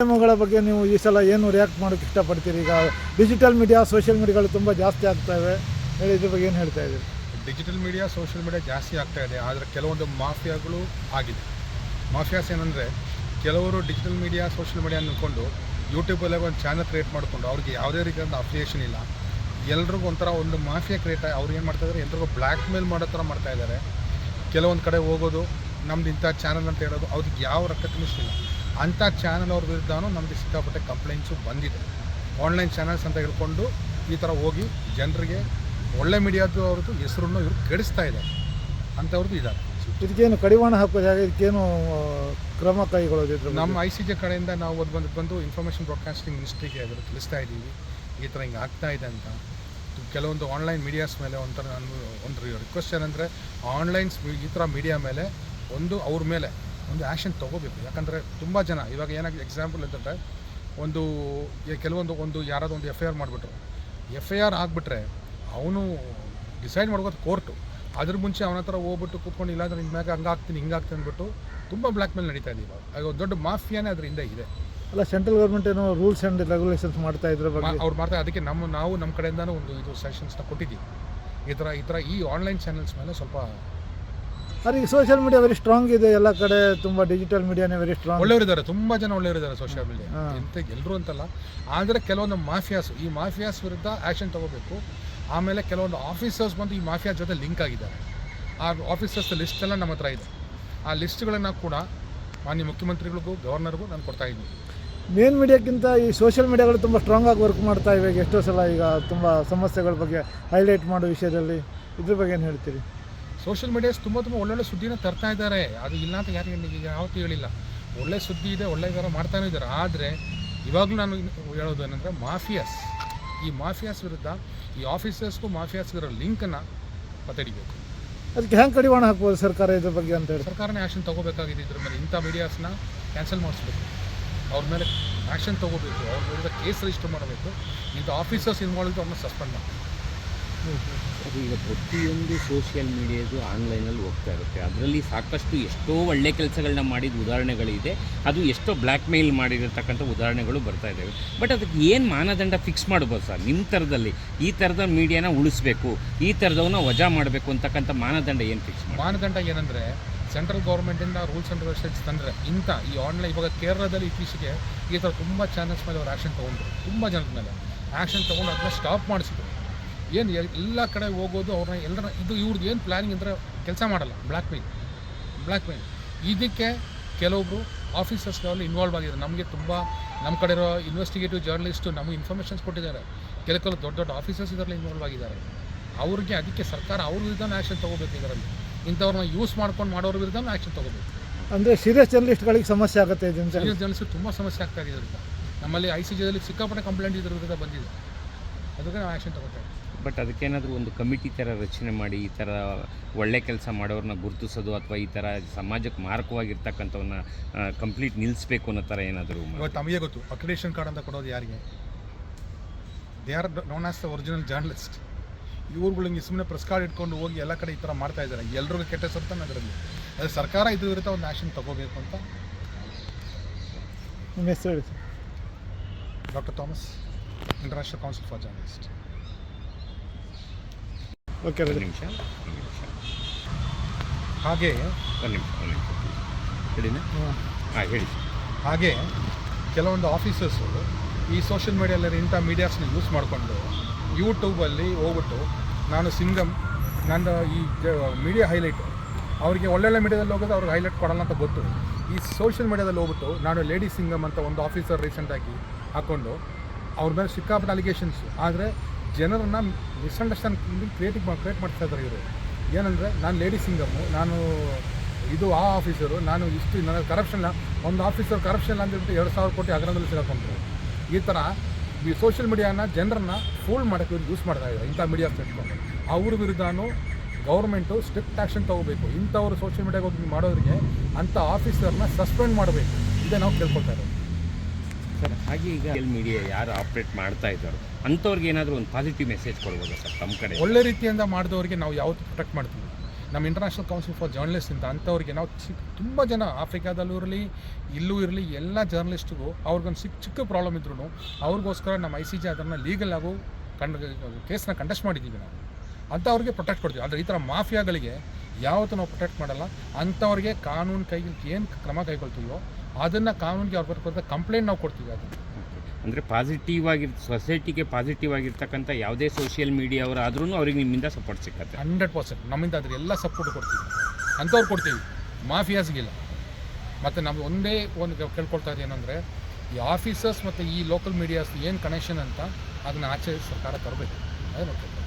ಮಾಧ್ಯಮಗಳ ಬಗ್ಗೆ ನೀವು ಈ ಸಲ ಏನು ರಿಯಾಕ್ಟ್ ಮಾಡೋಕ್ಕೆ ಇಷ್ಟಪಡ್ತೀರಿ? ಈಗ ಡಿಜಿಟಲ್ ಮೀಡಿಯಾ ಸೋಷಿಯಲ್ ಮೀಡಿಯಾಗಳು ತುಂಬ ಜಾಸ್ತಿ ಆಗ್ತವೆ ಹೇಳಿ, ಇದ್ರ ಬಗ್ಗೆ ಏನು ಹೇಳ್ತಾ ಇದ್ದೀರಿ? ಡಿಜಿಟಲ್ ಮೀಡಿಯಾ ಸೋಷಿಯಲ್ ಮೀಡಿಯಾ ಜಾಸ್ತಿ ಆಗ್ತಾ ಇದೆ. ಆದರೆ ಕೆಲವೊಂದು ಮಾಫಿಯಾಗಳು ಆಗಿದೆ. ಮಾಫಿಯಾಸ್ ಏನಂದರೆ, ಕೆಲವರು ಡಿಜಿಟಲ್ ಮೀಡಿಯಾ ಸೋಷಿಯಲ್ ಮೀಡಿಯಾ ಅಂದ್ಕೊಂಡು ಯೂಟ್ಯೂಬಲ್ಲೇ ಒಂದು ಚಾನಲ್ ಕ್ರಿಯೇಟ್ ಮಾಡಿಕೊಂಡು ಅವ್ರಿಗೆ ಯಾವುದೇ ರೀತಿಯಾದ ಅಫಿಲಿಯೇಷನ್ ಇಲ್ಲ. ಎಲ್ರಿಗೂ ಒಂಥರ ಒಂದು ಮಾಫಿಯಾ ಕ್ರಿಯೇಟ್ ಅವ್ರು ಏನು ಮಾಡ್ತಾ ಇದ್ದಾರೆ ಎಲ್ರಿಗೂ ಬ್ಲ್ಯಾಕ್ ಮೇಲ್ ಮಾಡೋ ಥರ ಮಾಡ್ತಾ ಇದ್ದಾರೆ ಕೆಲವೊಂದು ಕಡೆ ಹೋಗೋದು, ನಮ್ದು ಇಂಥ ಚಾನಲ್ ಅಂತ ಹೇಳೋದು, ಅವ್ರಿಗೆ ಯಾವ ರೊಕ್ಕ ತುಂಬಿಸಿಲ್ಲ ಅಂಥ ಚಾನಲ್ ಅವ್ರ ವಿರುದ್ಧನೂ ನಮಗೆ ಸಿಕ್ಕಾಪಟ್ಟೆ ಕಂಪ್ಲೇಂಟ್ಸು ಬಂದಿದೆ. ಆನ್ಲೈನ್ ಚಾನಲ್ಸ್ ಅಂತ ಹೇಳ್ಕೊಂಡು ಈ ಥರ ಹೋಗಿ ಜನರಿಗೆ ಒಳ್ಳೆ ಮೀಡಿಯಾದ್ದು ಅವ್ರದ್ದು ಹೆಸರನ್ನು ಇವರು ಕೆಡಿಸ್ತಾ ಇದ್ದಾರೆ. ಅಂಥವ್ರದ್ದು ಇದ್ದಾರೆ. ಇದಕ್ಕೇನು ಕಡಿವಾಣ ಹಾಕೋದಾಗ ಇದಕ್ಕೇನು ಕ್ರಮ ಕೈಗೊಳ್ಳೋದಿದ್ರು ನಮ್ಮ ಐ ಸಿ ಜಿ ಕಡೆಯಿಂದ ನಾವು ಅದು ಬಂದು ಬಂದು ಇನ್ಫಾರ್ಮೇಷನ್ ಬ್ರಾಡ್ಕಾಸ್ಟಿಂಗ್ ಮಿನಿಸ್ಟ್ರಿಗೆ ಅದನ್ನು ತಿಳಿಸ್ತಾ ಇದ್ದೀವಿ. ಈ ಥರ ಹಿಂಗೆ ಆಗ್ತಾ ಇದೆ ಅಂತ. ಕೆಲವೊಂದು ಆನ್ಲೈನ್ ಮೀಡಿಯಾಸ್ ಮೇಲೆ ಒಂಥರ ನಾನು ಒಂದು ರಿಕ್ವೆಸ್ಟ್ ಏನಂದರೆ ಆನ್ಲೈನ್ಸ್ ಈ ಥರ ಮೀಡಿಯಾ ಮೇಲೆ ಒಂದು ಅವ್ರ ಮೇಲೆ ಒಂದು ಆ್ಯಕ್ಷನ್ ತೊಗೋಬೇಕು. ಯಾಕಂದರೆ ತುಂಬ ಜನ ಇವಾಗ ಏನಾಗಿದೆ ಎಕ್ಸಾಂಪಲ್ ಅಂತಂದರೆ ಒಂದು ಕೆಲವೊಂದು ಒಂದು ಯಾರಾದರೂ ಒಂದು ಎಫ್ ಐ ಆರ್ ಮಾಡಿಬಿಟ್ರು. ಎಫ್ ಐ ಆರ್ ಆಗಿಬಿಟ್ರೆ ಅವನು ಡಿಸೈಡ್ ಮಾಡ್ಬೋದು ಕೋರ್ಟು ಅದ್ರ ಮುಂಚೆ ಅವನ ಹತ್ರ ಹೋಗ್ಬಿಟ್ಟು ಕೂತ್ಕೊಂಡು ಇಲ್ಲಾಂದ್ರೆ ನಿಮ್ಮ ಮ್ಯಾಗ ಹಂಗಾಗ್ತೀನಿ ಹಿಂಗಾಗ್ತೀನಿ ಅಂದ್ಬಿಟ್ಟು ತುಂಬ ಬ್ಲ್ಯಾಕ್ ಮೇಲ್ ನಡೀತಾ ಇದೆ ಇವಾಗ. ಅದು ದೊಡ್ಡ ಮಾಫಿಯಾನೇ ಅದ್ರ ಹಿಂದೆ ಇದೆ. ಅಲ್ಲ ಸೆಂಟ್ರಲ್ ಗೌರ್ಮೆಂಟ್ ಏನೋ ರೂಲ್ಸ್ ಆ್ಯಂಡ್ ರೆಗ್ಯುಲೇಷನ್ಸ್ ಮಾಡ್ತಾ ಇದ್ರ ಬಗ್ಗೆ. ಅವ್ರು ಮಾಡ್ತಾರೆ ಅದಕ್ಕೆ ನಮ್ಮ ನಾವು ನಮ್ಮ ಕಡೆಯಿಂದನೂ ಒಂದು ಇದು ಸೆಷನ್ಸ್ನ ಕೊಟ್ಟಿದ್ದೀವಿ. ಈ ಥರ ಈ ಥರ ಈ ಆನ್ಲೈನ್ ಚಾನೆಲ್ಸ್ ಮೇಲೆ ಸ್ವಲ್ಪ ಈಗ ಸೋಷಿಯಲ್ ಮೀಡಿಯಾ ವೆರಿ ಸ್ಟ್ರಾಂಗ್ ಇದೆ. ಎಲ್ಲ ಕಡೆ ತುಂಬ ಡಿಜಿಟಲ್ ಮೀಡಿಯಾನೇ ವೆರಿ ಸ್ಟ್ರಾಂಗ್ ಒಳ್ಳೆಯವರಿದ್ದಾರೆ ತುಂಬ ಜನ ಒಳ್ಳೆಯವರಿದ್ದಾರೆ ಸೋಷಿಯಲ್ ಮೀಡಿಯಾ. ಎಂತ ಎಲ್ಲರೂ ಅಂತಲ್ಲ. ಆದರೆ ಕೆಲವೊಂದು ಮಾಫಿಯಾಸ್ ಈ ಮಾಫಿಯಾಸ್ ವಿರುದ್ಧ ಆ್ಯಕ್ಷನ್ ತಗೋಬೇಕು. ಆಮೇಲೆ ಕೆಲವೊಂದು ಆಫೀಸರ್ಸ್ ಬಂದು ಈ ಮಾಫಿಯಾ ಜೊತೆ ಲಿಂಕ್ ಆಗಿದ್ದಾರೆ. ಆ ಆಫೀಸರ್ಸ್ ಲಿಸ್ಟ್ ಎಲ್ಲ ನಮ್ಮ ಹತ್ರ ಇದೆ. ಆ ಲಿಸ್ಟ್ಗಳನ್ನು ಕೂಡ ಮಾನ್ಯ ಮುಖ್ಯಮಂತ್ರಿಗಳಿಗೂ ಗವರ್ನರ್ಗೂ ನಾನು ಕೊಡ್ತಾ ಇದ್ದೀನಿ. ಮೇನ್ ಮೀಡಿಯಾಕ್ಕಿಂತ ಈ ಸೋಷಿಯಲ್ ಮೀಡಿಯಾಗಳು ತುಂಬ ಸ್ಟ್ರಾಂಗ್ ಆಗಿ ವರ್ಕ್ ಮಾಡ್ತಾ ಇವೆ. ಎಷ್ಟೋ ಸಲ ಈಗ ತುಂಬ ಸಮಸ್ಯೆಗಳ ಬಗ್ಗೆ ಹೈಲೈಟ್ ಮಾಡೋ ವಿಷಯದಲ್ಲಿ. ಇದ್ರ ಬಗ್ಗೆ ಏನು ಹೇಳ್ತೀರಿ? ಸೋಷಿಯಲ್ ಮೀಡಿಯಾಸ್ ತುಂಬ ತುಂಬ ಒಳ್ಳೊಳ್ಳೆ ಸುದ್ದಿನ ತರ್ತಾ ಇದ್ದಾರೆ. ಅದು ಇಲ್ಲ ಅಂತ ಯಾರಿಗೆ ಈಗ ಯಾವತ್ತೂ ಹೇಳಿಲ್ಲ. ಒಳ್ಳೆ ಸುದ್ದಿ ಇದೆ ಒಳ್ಳೆ ಥರ ಮಾಡ್ತಾನೆ ಇದ್ದಾರೆ. ಆದರೆ ಇವಾಗಲೂ ನಾನು ಹೇಳೋದು ಏನಂದರೆ ಮಾಫಿಯಾಸ್. ಈ ಮಾಫಿಯಾಸ್ ವಿರುದ್ಧ ಈ ಆಫೀಸರ್ಸ್ಗೂ ಮಾಫಿಯಾಸ್ಗಿರೋ ಲಿಂಕನ್ನು ಪತ್ತಡಿಬೇಕು ಅದಕ್ಕೆ ಹೆಂಗೆ ಕಡಿವಾಣ ಹಾಕ್ಬೋದು ಸರ್ಕಾರ ಇದ್ರ ಬಗ್ಗೆ ಅಂತ ಹೇಳಿ? ಸರ್ಕಾರನೇ ಆ್ಯಕ್ಷನ್ ತೊಗೋಬೇಕಾಗಿದೆ ಇದ್ರ ಮೇಲೆ. ಇಂಥ ಮೀಡಿಯಾಸ್ನ ಕ್ಯಾನ್ಸಲ್ ಮಾಡಿಸ್ಬೇಕು. ಅವ್ರ ಮೇಲೆ ಆ್ಯಕ್ಷನ್ ತೊಗೋಬೇಕು. ಅವ್ರ ವಿರುದ್ಧ ಕೇಸ್ ರಿಜಿಸ್ಟರ್ ಮಾಡಬೇಕು ಇಂಥ ಆಫೀಸರ್ಸ್ ಇನ್ವಾಲ್ವ್ ಅವ್ರನ್ನ ಸಸ್ಪೆಂಡ್ ಮಾಡಬೇಕು. ಅದು ಈಗ ಪ್ರತಿಯೊಂದು ಸೋಷಿಯಲ್ ಮೀಡಿಯಾದು ಆನ್ಲೈನಲ್ಲಿ ಹೋಗ್ತಾ ಇರುತ್ತೆ. ಅದರಲ್ಲಿ ಸಾಕಷ್ಟು ಎಷ್ಟೋ ಒಳ್ಳೆ ಕೆಲಸಗಳನ್ನ ಮಾಡಿದ ಉದಾಹರಣೆಗಳಿದೆ. ಅದು ಎಷ್ಟೋ ಬ್ಲ್ಯಾಕ್ ಮೇಲ್ ಮಾಡಿರತಕ್ಕಂಥ ಉದಾಹರಣೆಗಳು ಬರ್ತಾ ಇದ್ದಾವೆ ಬಟ್ ಅದಕ್ಕೆ ಏನು ಮಾನದಂಡ ಫಿಕ್ಸ್ ಮಾಡ್ಬೋದು ಸರ್? ನಿಮ್ಮ ಥರದಲ್ಲಿ ಈ ಥರದ ಮೀಡಿಯಾನ ಉಳಿಸ್ಬೇಕು, ಈ ಥರದವನ್ನ ವಜಾ ಮಾಡಬೇಕು ಅಂತಕ್ಕಂಥ ಮಾನದಂಡ ಏನು ಫಿಕ್ಸ್ ಮಾಡಿ ಮಾನದಂಡ ಏನಂದರೆ ಸೆಂಟ್ರಲ್ ಗೌರ್ಮೆಂಟಿಂದ ರೂಲ್ಸ್ ಆ್ಯಂಡ್ ರೆಗ್ಯುಲೇಷನ್ಸ್ ತಂದರೆ ಇಂಥ ಈ ಆನ್ಲೈನ್ ಇವಾಗ ಕೇರಳದಲ್ಲಿ ಇತ್ತೀಚೆಗೆ ಈ ಥರ ತುಂಬ ಚಾನಲ್ಸ್ ಮೇಲೆ ಅವ್ರು ಆ್ಯಕ್ಷನ್ ತೊಗೊಂಡ್ರು. ತುಂಬ ಜನರ ಮೇಲೆ. ಆ್ಯಕ್ಷನ್ ತೊಗೊಂಡು ಅದನ್ನ ಸ್ಟಾಪ್ ಮಾಡಿಸಿದ್ರು. ಏನು ಎಲ್ಲ ಕಡೆ ಹೋಗೋದು ಅವ್ರನ್ನ ಎಲ್ಲರ ಇದು ಇವ್ರದ್ದು ಏನು ಪ್ಲ್ಯಾನಿಂಗ್ ಅಂದರೆ ಕೆಲಸ ಮಾಡಲ್ಲ ಬ್ಲ್ಯಾಕ್ ಮೇಲ್ ಬ್ಲ್ಯಾಕ್ ಮೇಲ್ ಇದಕ್ಕೆ ಕೆಲವೊಬ್ಬರು ಆಫೀಸರ್ಸ್ ಲೆವೆಲ್ ಇನ್ವಾಲ್ವ್ ಆಗಿದ್ದಾರೆ. ನಮಗೆ ತುಂಬ ನಮ್ಮ ಕಡೆ ಇರೋ ಇನ್ವೆಸ್ಟಿಗೇಟಿವ್ ಜರ್ನಲಿಸ್ಟು ನಮಗೆ ಇನ್ಫಾರ್ಮೇಷನ್ಸ್ ಕೊಟ್ಟಿದ್ದಾರೆ. ಕೆಲ ಕೆಲವು ದೊಡ್ಡ ದೊಡ್ಡ ಆಫೀಸರ್ಸ್ ಇದರಲ್ಲಿ ಇನ್ವಾಲ್ವ್ ಆಗಿದ್ದಾರೆ. ಅವ್ರಿಗೆ ಅದಕ್ಕೆ ಸರ್ಕಾರ ಅವ್ರ ವಿರುದ್ಧ ಆ್ಯಕ್ಷನ್ ತೊಗೋಬೇಕು ಇದರಲ್ಲಿ. ಇಂಥವ್ರನ್ನ ಯೂಸ್ ಮಾಡ್ಕೊಂಡು ಮಾಡೋರ ವಿರುದ್ಧ ಆ್ಯಕ್ಷನ್ ತೊಗೋಬೇಕು. ಅಂದರೆ ಸೀರಿಯಸ್ ಜರ್ನಲಿಸ್ಟ್ಗಳಿಗೆ ಸಮಸ್ಯೆ ಆಗುತ್ತೆ ಸೀರಿಯಸ್ ಜರ್ನಲಿಸ್ಟ್ ತುಂಬ ಸಮಸ್ಯೆ ಆಗ್ತಾ ಇದೆ ಇದರಿಂದ. ನಮ್ಮಲ್ಲಿ ಐ ಸಿ ಜಿಯಲ್ಲಿ ಸಿಕ್ಕಾಪಟ್ಟೆ ಕಂಪ್ಲೇಂಟ್ ಇದ್ರ ವಿರುದ್ಧ ಬಂದಿದೆ. ಅದಕ್ಕೆ ನಾವು ಆ್ಯಕ್ಷನ್ ತಗೋತಾ ಇದ್ದೀವಿ. ಬಟ್ ಅದಕ್ಕೇನಾದರೂ ಒಂದು ಕಮಿಟಿ ಥರ ರಚನೆ ಮಾಡಿ ಈ ಥರ ಒಳ್ಳೆ ಕೆಲಸ ಮಾಡೋರನ್ನ ಗುರುತಿಸೋದು ಅಥವಾ ಈ ಥರ ಸಮಾಜಕ್ಕೆ ಮಾರಕವಾಗಿರ್ತಕ್ಕಂಥವನ್ನ ಕಂಪ್ಲೀಟ್ ನಿಲ್ಲಿಸ್ಬೇಕು ಅನ್ನೋ ಥರ ಏನಾದರೂ ತಮಗೆ ಗೊತ್ತು ಅಕ್ರಿಡೇಷನ್ ಕಾರ್ಡ್ ಅಂತ ಕೊಡೋದು ಯಾರಿಗೆ? They are known as the original journalist ಇವ್ರುಗಳಿಗೆ ಸುಮ್ಮನೆ ಪ್ರೆಸ್ ಕಾರ್ಡ್ ಇಟ್ಕೊಂಡು ಹೋಗಿ ಎಲ್ಲ ಕಡೆ ಈ ಥರ ಮಾಡ್ತಾ ಇದ್ದಾರೆ. ಎಲ್ರಿಗೂ ಕೆಟ್ಟ ಸರ್ತಾನೆ ಅದರಲ್ಲಿ. ಅದೇ ಸರ್ಕಾರ ಇದ್ರ ವಿರುದ್ಧ ಒಂದು ಆ್ಯಕ್ಷನ್ ತಗೋಬೇಕು ಅಂತ. ನಿಮ್ಮ ಹೆಸರು ಹೇಳಿ sir. Doctor Thomas international council for journalist okay ಒಂದು ರೆಡಿ ನಿಮಿಷ ಒಂದು ನಿಮಿಷ. ಹಾಗೆ? ಒಂದು ನಿಮಿಷ ಒಂದು ನಿಮಿಷ ಹೇಳಿನಾ? ಹಾಂ ಹೇಳಿ. ಹಾಗೆ ಕೆಲವೊಂದು ಆಫೀಸರ್ಸು ಈ ಸೋಷಿಯಲ್ ಮೀಡಿಯಲ್ಲಿ ಇಂಥ ಮೀಡಿಯಾಸ್ನ ಯೂಸ್ ಮಾಡಿಕೊಂಡು ಯೂಟ್ಯೂಬಲ್ಲಿ ಹೋಗ್ಬಿಟ್ಟು ನಾನು ಸಿಂಗಮ್ ನಂದು ಈ ಮೀಡಿಯಾ ಹೈಲೈಟು ಅವರಿಗೆ ಒಳ್ಳೊಳ್ಳೆ ಮೀಡಿಯಾದಲ್ಲಿ ಹೋಗೋದು ಅವ್ರಿಗೆ ಹೈಲೈಟ್ ಕೊಡಲ್ಲ ಅಂತ ಗೊತ್ತು. ಈ ಸೋಷಿಯಲ್ ಮೀಡಿಯಾದಲ್ಲಿ ಹೋಗ್ಬಿಟ್ಟು ನಾನು ಲೇಡಿ ಸಿಂಗಮ್ ಅಂತ ಒಂದು ಆಫೀಸರ್ ರೀಸೆಂಟಾಗಿ ಹಾಕ್ಕೊಂಡು ಅವ್ರ ಮೇಲೆ ಸಿಕ್ಕಾಪಟ್ಟೆ ಅಲಿಗೇಷನ್ಸ್ ಆದರೆ ಜನರನ್ನ ಮಿಸ್ಅಂಡರ್ಸ್ಟ್ಯಾಂಡ್ ಕ್ರಿಯೇಟಿವ್ ಕ್ರಿಯೇಟ್ ಮಾಡ್ತಾ ಇದ್ದಾರೆ ಇವರು. ಏನಂದರೆ, ನಾನು ಲೇಡಿ ಸಿಂಗಮ್ಮು ನಾನು ಇದು ಆ ಆಫೀಸರು ನಾನು ಇಷ್ಟು ನನ್ನ ಕರಪ್ಷನ್ ಒಂದು ಆಫೀಸರ್ ಕರಪ್ಷನ್ ಅಂದ್ಬಿಟ್ಟು ಎರಡು ಸಾವಿರ ಕೋಟಿ ಹಗರಣದಲ್ಲಿ ಸಿಗಾಕೊಂಡ್ರು ಈ ಥರ ಈ ಸೋಷಿಯಲ್ ಮೀಡಿಯಾನ ಜನರನ್ನ ಫೂಲ್ ಮಾಡೋಕ್ಕೆ ಯೂಸ್ ಮಾಡ್ತಾ ಇದ್ದಾರೆ, ಇಂಥ ಮೀಡಿಯಾ ಇಟ್ಕೊಂಡು ಅವ್ರ ವಿರುದ್ಧನೂ ಗೌರ್ಮೆಂಟು ಸ್ಟ್ರಿಕ್ಟ್ ಆ್ಯಕ್ಷನ್ ತೊಗೋಬೇಕು. ಇಂಥವ್ರು ಸೋಷಿಯಲ್ ಮೀಡಿಯಾಗೆ ಹೋಗಿ ಮಾಡೋರಿಗೆ ಅಂಥ ಆಫೀಸರ್ನ ಸಸ್ಪೆಂಡ್ ಮಾಡಬೇಕು. ಇದೇ ನಾವು ಕೇಳ್ಕೊಳ್ತಾ ಇರೋದು. ಸರ್, ಹಾಗೆ ಈಗ ಮೀಡಿಯಾ ಯಾರು ಆಪ್ರೇಟ್ ಮಾಡ್ತಾ ಇದ್ದಾರೋ ಅಂಥವ್ರಿಗೆ ಏನಾದರೂ ಒಂದು ಪಾಸಿಟಿವ್ ಮೆಸೇಜ್ ಕೊಡ್ಬೋದು ಸರ್ ತಮ್ಮ ಕಡೆ? ಒಳ್ಳೆ ರೀತಿಯಿಂದ ಮಾಡಿದವರಿಗೆ ನಾವು ಯಾವತ್ತು ಪ್ರೊಟೆಕ್ಟ್ ಮಾಡ್ತೀವಿ. ನಮ್ಮ ಇಂಟರ್ನ್ಯಾಷನಲ್ ಕೌನ್ಸಿಲ್ ಫಾರ್ ಜರ್ನಲಿಸ್ಟ್ ಅಂತ ಅಂಥವ್ರಿಗೆ ನಾವು ಚಿಕ್ಕ ತುಂಬ ಜನ ಆಫ್ರಿಕಾದಲ್ಲೂ ಇರಲಿ, ಇಲ್ಲೂ ಇರಲಿ, ಎಲ್ಲ ಜರ್ನಲಿಸ್ಟ್ಗೂ ಅವ್ರಿಗೊಂದು ಚಿಕ್ಕ ಚಿಕ್ಕ ಪ್ರಾಬ್ಲಮ್ ಇದ್ರೂ ಅವ್ರಿಗೋಸ್ಕರ ನಮ್ಮ ಐ ಸಿ ಜಿ ಅದನ್ನು ಲೀಗಲ್ ಆಗು ಕಂಡ, ಕೇಸ್ನ ಕಂಡೆಸ್ಟ್ ಮಾಡಿದ್ದೀವಿ ನಾವು. ಅಂಥವ್ರಿಗೆ ಪ್ರೊಟೆಕ್ಟ್ ಕೊಡ್ತೀವಿ. ಆದರೆ ಈ ಥರ ಮಾಫಿಯಾಗಳಿಗೆ ಯಾವತ್ತೂ ನಾವು ಪ್ರೊಟೆಕ್ಟ್ ಮಾಡಲ್ಲ. ಅಂಥವ್ರಿಗೆ ಕಾನೂನು ಕೈಗೆ, ಏನು ಕ್ರಮ ಕೈಗೊಳ್ತೀವೋ ಅದನ್ನು ಕಾನೂನಿಗೆ ಅವ್ರ ಬರ್ಕೊಂಡ ಕಂಪ್ಲೇಂಟ್ ನಾವು ಕೊಡ್ತೀವಿ ಅದನ್ನು ಅಂದರೆ ಪಾಸಿಟಿವ್ ಆಗಿರ್ ಸೊಸೈಟಿಗೆ ಪಾಸಿಟಿವ್ ಆಗಿರ್ತಕ್ಕಂಥ ಯಾವುದೇ ಸೋಷಿಯಲ್ ಮೀಡಿಯಾ ಆದ್ರೂ ಅವ್ರಿಗೆ ನಿಮ್ಮಿಂದ ಸಪೋರ್ಟ್ ಸಿಕ್ಕತ್ತೆ. Hundred percent. ನಮ್ಮಿಂದ ಅದ್ರ ಎಲ್ಲ ಸಪೋರ್ಟ್ ಕೊಡ್ತೀವಿ. ಅಂಥವ್ರು ಕೊಡ್ತೀವಿ. ಮಾಫಿಯಾಸ್ಗಿಲ್ಲ. ಮತ್ತು ನಾವು ಒಂದೇ ಒಂದು ಕೇಳ್ಕೊಳ್ತಾ ಇದೆ ಏನಂದರೆ, ಈ ಆಫೀಸರ್ಸ್ ಮತ್ತು ಈ ಲೋಕಲ್ ಮೀಡಿಯಾಸ್ ಏನು ಕನೆಕ್ಷನ್ ಅಂತ ಅದನ್ನ ಆಚೆ ಸರ್ಕಾರ ತರಬೇಕು. ಅದೇ ಮತ್ತೆ